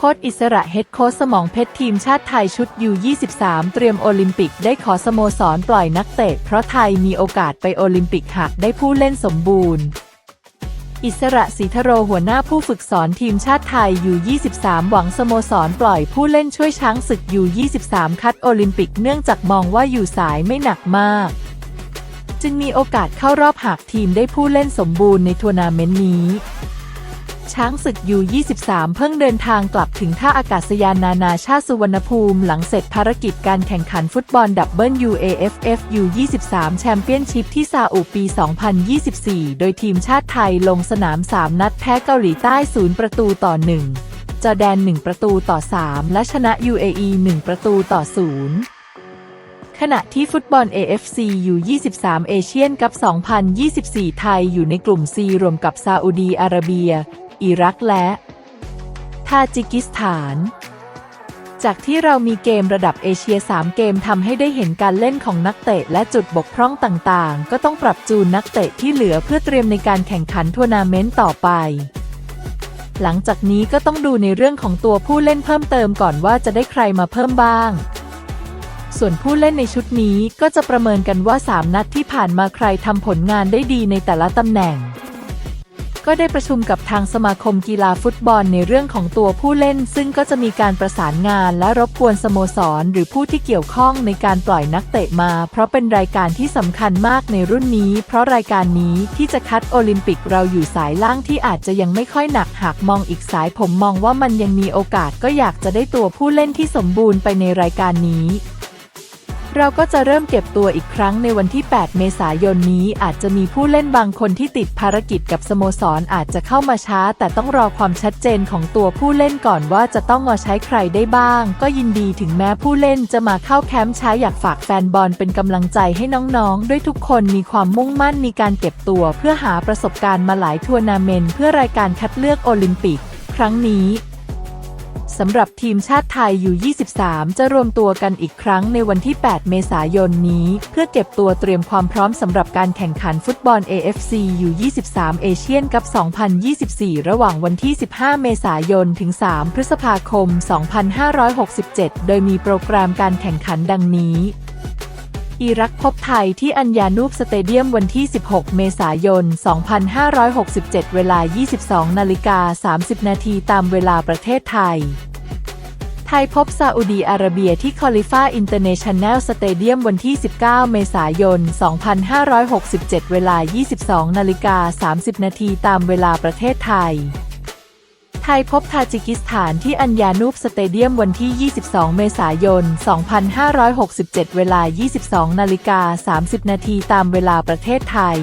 ค้ชอิสระเฮดโค้ชสมองเพชรทีมชาติไทยชุดยู23 เตรียมโอลิมปิกได้ขอสโมสรปล่อยนักเตะ เพราะไทยมีโอกาสไปโอลิมปิกหากได้ผู้เล่นสมบูรณ์ อิสระศรีทโรหัวหน้าผู้ฝึกสอนทีมชาติไทยยู23 หวังสโมสรปล่อยผู้เล่นช่วยช้างศึกยู23 คัดโอลิมปิกเนื่องจากมองว่าอยู่สายไม่หนักมาก จึงมีโอกาสเข้ารอบหากทีมได้ผู้เล่นสมบูรณ์ในทัวร์นาเมนต์นี้ ช้างศึกยู23 เพิ่งเดินทางกลับถึงท่าอากาศยานนานาชาติสุวรรณภูมิ หลังเสร็จภารกิจการแข่งขันฟุตบอลดับเบิล UAFF U23 แชมเปี้ยนชิพที่ซาอุปี 2024 โดยทีมชาติไทยลงสนาม 3 นัดแพ้เกาหลีใต้ 0 ประตูต่อ 1 จอร์แดน 1 ประตูต่อ 3 และชนะ UAE 1 ประตูต่อ 0ขณะที่ฟุตบอล AFC U23 เอเชียนกัป2024 ไทยอยู่ในกลุ่ม C รวมกับซาอุดีอาระเบีย อิรักและทาจิกิสถาน จากที่เรามีเกมระดับเอเชีย 3 เกมทำให้ได้เห็นการเล่นของนักเตะและจุดบกพร่องต่างๆ ก็ต้องปรับจูนนักเตะที่เหลือเพื่อเตรียมในการแข่งขันทัวร์นาเมนต์ต่อไป หลังจากนี้ก็ต้องดูในเรื่องของตัวผู้เล่นเพิ่มเติมก่อนว่าจะได้ใครมาเพิ่มบ้างส่วนผู้เล่นในชุดนี้ก็จะประเมินกันว่า 3 นัดที่ผ่านมาใครทำผลงานได้ดีในแต่ละตำแหน่ง ก็ได้ประชุมกับทางสมาคมกีฬาฟุตบอลในเรื่องของตัวผู้เล่น ซึ่งก็จะมีการประสานงานและรบกวนสโมสร หรือผู้ที่เกี่ยวข้องในการปล่อยนักเตะมา เพราะเป็นรายการที่สำคัญมากในรุ่นนี้ เพราะรายการนี้ที่จะคัดโอลิมปิกเราอยู่สายล่างที่อาจจะยังไม่ค่อยหนักหากมองอีกสายผมมองว่ามันยังมีโอกาสก็อยากจะได้ตัวผู้เล่นที่สมบูรณ์ไปในรายการนี้ เราก็จะเริ่มเก็บตัวอีกครั้งในวันที่ 8 เมษายนนี้ อาจจะมีผู้เล่นบางคนที่ติดภารกิจกับสโมสรอาจจะเข้ามาช้า แต่ต้องรอความชัดเจนของตัวผู้เล่นก่อนว่าจะต้องมาใช้ใครได้บ้าง ก็ยินดีถึงแม้ผู้เล่นจะมาเข้าแคมป์ช้าอยากฝากแฟนบอลเป็นกำลังใจให้น้องๆ ด้วยทุกคนมีความมุ่งมั่นมีการเก็บตัว เพื่อหาประสบการณ์มาหลายทัวร์นาเมนต์เพื่อรายการคัดเลือกโอลิมปิก ครั้งนี้ สำหรับทีมชาติไทยอยู่ 23 จะรวมตัวกันอีกครั้งในวันที่ 8 เมษายนนี้ เพื่อเก็บตัวเตรียมความพร้อมสำหรับการแข่งขันฟุตบอล AFC อยู่23 เอเชียนกับ 2024 ระหว่างวันที่ 15 เมษายน ถึง 3 พฤษภาคม 2567 โดยมีโปรแกรมการแข่งขันดังนี้ อิรักพบไทยที่อัญญานูปสเตเดียมวันที่ 16 เมษายน 2567 เวลา 22 นาฬิกา 30 นาทีตามเวลาประเทศไทย ไทยพบซาอุดีอาระเบียที่คอลิฟ้าอินเตอร์เนชั่นแนลสเตเดียมวันที่ 19 เมษายน 2567 เวลา 22 นาฬิกา 30 นาทีตามเวลาประเทศไทย ยพบทาจิกิสถานที่อัญญานูปสเตเดียมวันที่ 22 เมษายน 2567 เวลา 22 นาฬิกา 30 นาทีตามเวลาประเทศไทย